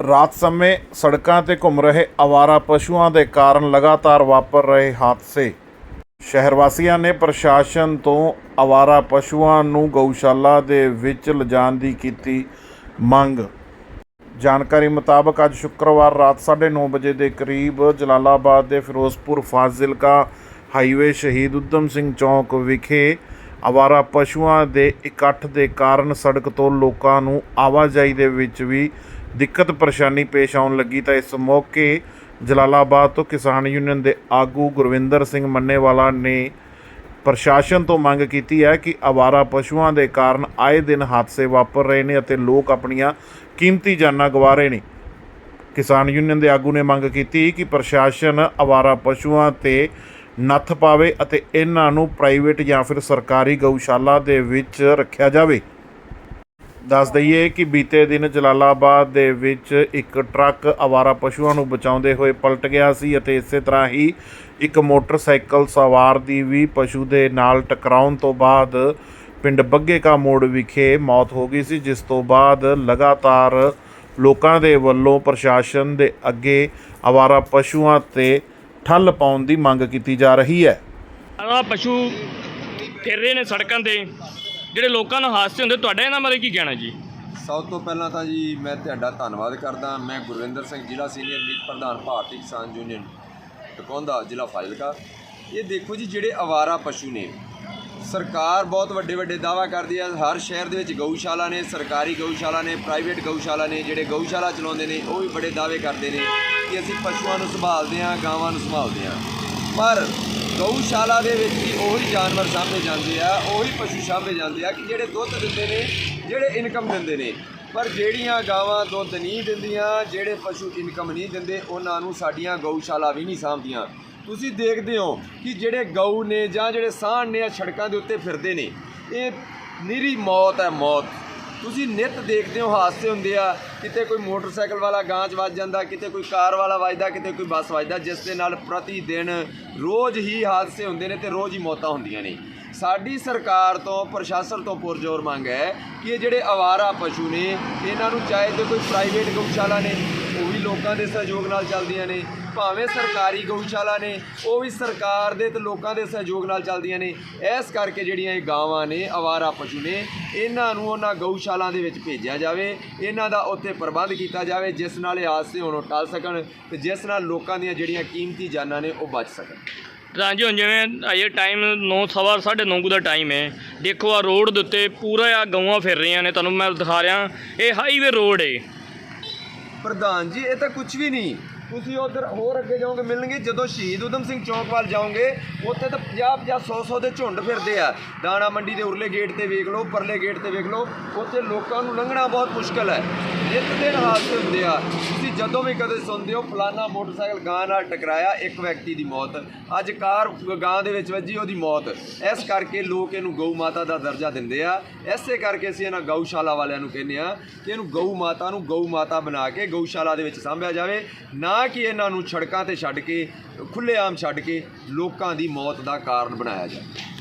ਰਾਤ ਸਮੇਂ ਸੜਕਾਂ ਤੇ ਘੁੰਮ ਰਹੇ ਆਵਾਰਾ ਪਸ਼ੂਆਂ ਦੇ ਕਾਰਨ ਲਗਾਤਾਰ ਵਾਪਰ ਰਹੇ ਹਾਦਸੇ। ਸ਼ਹਿਰ ਵਾਸੀਆਂ ਨੇ ਪ੍ਰਸ਼ਾਸਨ ਤੋਂ ਆਵਾਰਾ ਪਸ਼ੂਆਂ ਨੂੰ ਗਊਸ਼ਾਲਾ ਦੇ ਵਿੱਚ ਲਿਜਾਣ ਦੀ ਕੀਤੀ ਮੰਗ। ਜਾਣਕਾਰੀ ਮੁਤਾਬਕ ਅੱਜ ਸ਼ੁੱਕਰਵਾਰ ਰਾਤ 9:30 ਵਜੇ ਦੇ ਕਰੀਬ ਜਲਾਲਾਬਾਦ ਦੇ ਫਿਰੋਜ਼ਪੁਰ ਫਾਜ਼ਿਲਕਾ ਹਾਈਵੇ ਸ਼ਹੀਦ ਉਦਮ ਸਿੰਘ ਚੌਕ ਵਿਖੇ ਆਵਾਰਾ ਪਸ਼ੂਆਂ ਦੇ ਇਕੱਠ ਦੇ ਕਾਰਨ ਸੜਕ ਤੋਂ ਲੋਕਾਂ ਨੂੰ ਆਵਾਜਾਈ ਦੇ ਵਿੱਚ ਵੀ ਦਿੱਕਤ ਪਰੇਸ਼ਾਨੀ ਪੇਸ਼ ਆਉਣ ਲੱਗੀ ਤਾਂ ਇਸ ਮੌਕੇ ਜਲਾਲਾਬਾਦ ਤੋਂ ਕਿਸਾਨ ਯੂਨੀਅਨ ਦੇ ਆਗੂ ਗੁਰਵਿੰਦਰ ਸਿੰਘ ਮੰਨੇਵਾਲਾ ਨੇ ਪ੍ਰਸ਼ਾਸਨ ਤੋਂ ਮੰਗ ਕੀਤੀ ਹੈ ਕਿ ਆਵਾਰਾ ਪਸ਼ੂਆਂ ਦੇ ਕਾਰਨ ਆਏ ਦਿਨ ਹਾਦਸੇ ਵਾਪਰ ਰਹੇ ਨੇ ਅਤੇ ਲੋਕ ਆਪਣੀਆਂ ਕੀਮਤੀ ਜਾਨਾਂ ਗਵਾ ਰਹੇ ਨੇ। ਕਿਸਾਨ ਯੂਨੀਅਨ ਦੇ ਆਗੂ ਨੇ ਮੰਗ ਕੀਤੀ ਕਿ ਪ੍ਰਸ਼ਾਸਨ ਆਵਾਰਾ ਪਸ਼ੂਆਂ ਤੇ ਨੱਥ ਪਾਵੇ ਅਤੇ ਇਹਨਾਂ ਨੂੰ ਪ੍ਰਾਈਵੇਟ ਜਾਂ ਫਿਰ ਸਰਕਾਰੀ ਗਊਸ਼ਾਲਾ ਦੇ ਵਿੱਚ ਰੱਖਿਆ ਜਾਵੇ। ਦੱਸ ਦਈਏ ਕਿ ਬੀਤੇ ਦਿਨ ਜਲਾਲਾਬਾਦ ਦੇ ਵਿੱਚ ਇੱਕ ਟਰੱਕ ਆਵਾਰਾ ਪਸ਼ੂਆਂ ਨੂੰ ਬਚਾਉਂਦੇ ਹੋਏ ਪਲਟ ਗਿਆ ਸੀ ਅਤੇ ਇਸੇ ਤਰ੍ਹਾਂ ਹੀ ਇੱਕ ਮੋਟਰਸਾਈਕਲ ਸਵਾਰ ਦੀ ਵੀ ਪਸ਼ੂ ਦੇ ਨਾਲ ਟਕਰਾਉਣ ਤੋਂ ਬਾਅਦ ਪਿੰਡ ਬੱਗੇ ਕਾ ਮੋੜ ਵਿਖੇ ਮੌਤ ਹੋ ਗਈ ਸੀ, ਜਿਸ ਤੋਂ ਬਾਅਦ ਲਗਾਤਾਰ ਲੋਕਾਂ ਦੇ ਵੱਲੋਂ ਪ੍ਰਸ਼ਾਸਨ ਦੇ ਅੱਗੇ ਆਵਾਰਾ ਪਸ਼ੂਆਂ ਤੇ ਠੱਲ ਪਾਉਣ ਦੀ ਮੰਗ ਕੀਤੀ ਜਾ ਰਹੀ ਹੈ। ਆ ਪਸ਼ੂ ਫਿਰ ਰਹੇ ਨੇ ਸੜਕਾਂ ਤੇ। ਜਿਹੜੇ ਲੋਕਾਂ ਨੂੰ ਹਾਦਸੇ ਹੁੰਦੇ, ਤੁਹਾਡਾ ਇਹਨਾਂ ਬਾਰੇ ਕੀ ਕਹਿਣਾ ਜੀ? ਸਭ ਤੋਂ ਪਹਿਲਾਂ ਤਾਂ ਜੀ, ਮੈਂ ਤੁਹਾਡਾ ਧੰਨਵਾਦ ਕਰਦਾ। ਮੈਂ ਗੁਰਵਿੰਦਰ ਸਿੰਘ, ਜ਼ਿਲ੍ਹਾ ਸੀਨੀਅਰ ਮੀਤ ਪ੍ਰਧਾਨ ਭਾਰਤੀ ਕਿਸਾਨ ਯੂਨੀਅਨ, ਟਕੌਂਦਾ, ਜ਼ਿਲ੍ਹਾ ਫਾਜ਼ਿਲਕਾ। ਇਹ ਦੇਖੋ ਜੀ, ਜਿਹੜੇ ਆਵਾਰਾ ਪਸ਼ੂ ਨੇ, ਸਰਕਾਰ ਬਹੁਤ ਵੱਡੇ ਵੱਡੇ ਦਾਅਵਾ ਕਰਦੀ ਹੈ ਹਰ ਸ਼ਹਿਰ ਦੇ ਵਿੱਚ ਗਊਸ਼ਾਲਾ ਨੇ, ਸਰਕਾਰੀ ਗਊਸ਼ਾਲਾ ਨੇ, ਪ੍ਰਾਈਵੇਟ ਗਊਸ਼ਾਲਾ ਨੇ, ਜਿਹੜੇ ਗਊਸ਼ਾਲਾ ਚਲਾਉਂਦੇ ਨੇ, ਉਹ ਵੀ ਬੜੇ ਦਾਅਵੇ ਕਰਦੇ ਨੇ ਕਿ ਅਸੀਂ ਪਸ਼ੂਆਂ ਨੂੰ ਸੰਭਾਲਦੇ ਹਾਂ, ਗਾਵਾਂ ਨੂੰ ਸੰਭਾਲਦੇ ਹਾਂ। ਪਰ ਗਊਸ਼ਾਲਾ ਦੇ ਵਿੱਚ ਵੀ ਉਹੀ ਜਾਨਵਰ ਸਾਂਭੇ ਜਾਂਦੇ ਆ, ਉਹੀ ਪਸ਼ੂ ਸਾਂਭੇ ਜਾਂਦੇ ਆ ਕਿ ਜਿਹੜੇ ਦੁੱਧ ਦਿੰਦੇ ਨੇ, ਜਿਹੜੇ ਇਨਕਮ ਦਿੰਦੇ ਨੇ। ਪਰ ਜਿਹੜੀਆਂ ਗਾਵਾਂ ਦੁੱਧ ਨਹੀਂ ਦਿੰਦੀਆਂ, ਜਿਹੜੇ ਪਸ਼ੂ ਇਨਕਮ ਨਹੀਂ ਦਿੰਦੇ, ਉਹਨਾਂ ਨੂੰ ਸਾਡੀਆਂ ਗਊਸ਼ਾਲਾ ਵੀ ਨਹੀਂ ਸਾਂਭਦੀਆਂ। ਤੁਸੀਂ ਦੇਖਦੇ ਹੋ ਕਿ ਜਿਹੜੇ ਗਊ ਨੇ ਜਾਂ ਜਿਹੜੇ ਸਾਹਣ ਨੇ ਆ ਸੜਕਾਂ ਦੇ ਉੱਤੇ ਫਿਰਦੇ ਨੇ, ਇਹ ਨਿਰੀ ਮੌਤ ਹੈ ਮੌਤ। ਤੁਸੀਂ ਨਿਤ ਦੇਖਦੇ ਹੋ ਹਾਦਸੇ ਹੁੰਦੇ ਆ, ਕਿਤੇ ਕੋਈ ਮੋਟਰਸਾਈਕਲ ਵਾਲਾ ਗਾਂ 'ਚ ਵੱਜ ਜਾਂਦਾ, ਕਿਤੇ ਕੋਈ ਕਾਰ ਵਾਲਾ ਵੱਜਦਾ, ਕਿਤੇ ਕੋਈ ਬੱਸ ਵੱਜਦਾ, ਜਿਸ ਦੇ ਨਾਲ ਪ੍ਰਤੀ ਦਿਨ ਰੋਜ਼ ਹੀ ਹਾਦਸੇ ਹੁੰਦੇ ਨੇ ਤੇ ਰੋਜ਼ ਹੀ ਮੌਤਾਂ ਹੁੰਦੀਆਂ ਨੇ। ਸਾਡੀ ਸਰਕਾਰ ਤੋਂ, ਪ੍ਰਸ਼ਾਸਨ ਤੋਂ ਪੁਰਜ਼ੋਰ ਮੰਗ ਹੈ ਕਿ ਇਹ ਜਿਹੜੇ ਆਵਾਰਾ ਪਸ਼ੂ ਨੇ, ਇਹਨਾਂ ਨੂੰ ਚਾਹੇ ਤੇ ਕੋਈ ਪ੍ਰਾਈਵੇਟ ਗਊਸ਼ਾਲਾ ਨੇ, ਉਹ ਵੀ ਲੋਕਾਂ ਦੇ ਸਹਿਯੋਗ ਨਾਲ ਚੱਲਦੀਆਂ ਨੇ। ਭਾਵੇਂ ਸਰਕਾਰੀ ਗਊਸ਼ਾਲਾ ਨੇ ਉਹ ਵੀ ਸਰਕਾਰ ਦੇ ਤੇ ਲੋਕਾਂ ਦੇ ਸਹਿਯੋਗ ਨਾਲ ਚੱਲਦੀਆਂ ਨੇ। ਇਸ ਕਰਕੇ ਜਿਹੜੀਆਂ ਇਹ ਗਾਵਾਂ ਨੇ ਆਵਾਰਾ ਪਸ਼ੂ ਨੇ ਇਹਨਾਂ ਨੂੰ ਉਹਨਾਂ ਗਊਸ਼ਾਲਾ ਦੇ ਵਿੱਚ ਭੇਜਿਆ ਜਾਵੇ। ਇਹਨਾਂ ਦਾ ਉੱਥੇ ਪ੍ਰਬੰਧ ਕੀਤਾ ਜਾਵੇ ਜਿਸ ਨਾਲ ਇਹ ਹਾਦਸੇ ਹੋਣੋਂ ਟਲ ਸਕਣ ਤੇ ਜਿਸ ਨਾਲ ਲੋਕਾਂ ਦੀਆਂ ਜਿਹੜੀਆਂ ਕੀਮਤੀ ਜਾਨਾਂ ਨੇ ਉਹ ਬਚ ਸਕਣ। ਜੀ ਹੁਣ ਜਿਵੇਂ ਅਜੇ ਟਾਈਮ 9 ਸਵਾ 9:30 ਦਾ ਟਾਈਮ ਹੈ। ਦੇਖੋ ਆ ਰੋਡ ਦੇ ਉੱਤੇ ਪੂਰਾ ਆ ਗਊਆਂ ਫਿਰ ਰਹੀਆਂ ਨੇ ਤੁਹਾਨੂੰ ਮੈਂ ਦਿਖਾ ਰਿਹਾ। ਇਹ ਹਾਈਵੇ ਰੋਡ ਹੈ ਪ੍ਰਧਾਨ ਜੀ ਇਹ ਤਾਂ ਕੁਝ ਵੀ ਨਹੀਂ। ਤੁਸੀਂ ਉਧਰ ਹੋਰ ਅੱਗੇ ਜਾਓਗੇ, ਮਿਲਣਗੇ ਜਦੋਂ ਸ਼ਹੀਦ ਉਦਮ ਸਿੰਘ ਚੌਕ ਵੱਲ ਜਾਓਗੇ, ਉੱਥੇ ਤਾਂ 50 50 100 100 ਦੇ ਝੁੰਡ ਫਿਰਦੇ ਆ। ਦਾਣਾ ਮੰਡੀ ਦੇ ਉਰਲੇ ਗੇਟ ਤੇ ਵੇਖ ਲਓ, ਪਰਲੇ ਗੇਟ ਤੇ ਵੇਖ ਲਓ, ਉੱਥੇ ਲੋਕਾਂ ਨੂੰ ਲੰਘਣਾ ਬਹੁਤ ਮੁਸ਼ਕਲ ਹੈ। ਇੱਕ ਦਿਨ ਹਾਦਸੇ ਹੁੰਦੇ ਆ। ਤੁਸੀਂ ਜਦੋਂ ਵੀ ਕਦੇ ਸੁਣਦੇ ਹੋ, ਫਲਾਨਾ ਮੋਟਰਸਾਈਕਲ ਗਾਂ ਨਾਲ ਟਕਰਾਇਆ, ਇੱਕ ਵਿਅਕਤੀ ਦੀ ਮੌਤ। ਅੱਜ ਕਾਰ ਗਾਂ ਦੇ ਵਿੱਚ ਵੱਜੀ, ਉਹਦੀ ਮੌਤ। ਇਸ ਕਰਕੇ ਲੋਕ ਇਹਨੂੰ ਗਊ ਮਾਤਾ ਦਾ ਦਰਜਾ ਦਿੰਦੇ ਆ। ਇਸੇ ਕਰਕੇ ਅਸੀਂ ਇਹਨਾਂ ਗਊਸ਼ਾਲਾ ਵਾਲਿਆਂ ਨੂੰ ਕਹਿੰਦੇ ਆ ਕਿ ਇਹਨੂੰ ਗਊ ਮਾਤਾ ਨੂੰ ਗਊ ਮਾਤਾ ਬਣਾ ਕੇ ਗਊਸ਼ਾਲਾ ਦੇ ਵਿੱਚ ਸਾਂਭਿਆ ਜਾਵੇ। ਨਾ ਨਾ ਕਿ ਇਹਨਾਂ ਨੂੰ ਸੜਕਾਂ ਤੇ ਛੱਡ ਕੇ ਖੁੱਲ੍ਹੇਆਮ ਛੱਡ ਕੇ ਲੋਕਾਂ ਦੀ ਮੌਤ ਦਾ ਕਾਰਨ ਬਣਾਇਆ ਜਾਵੇ।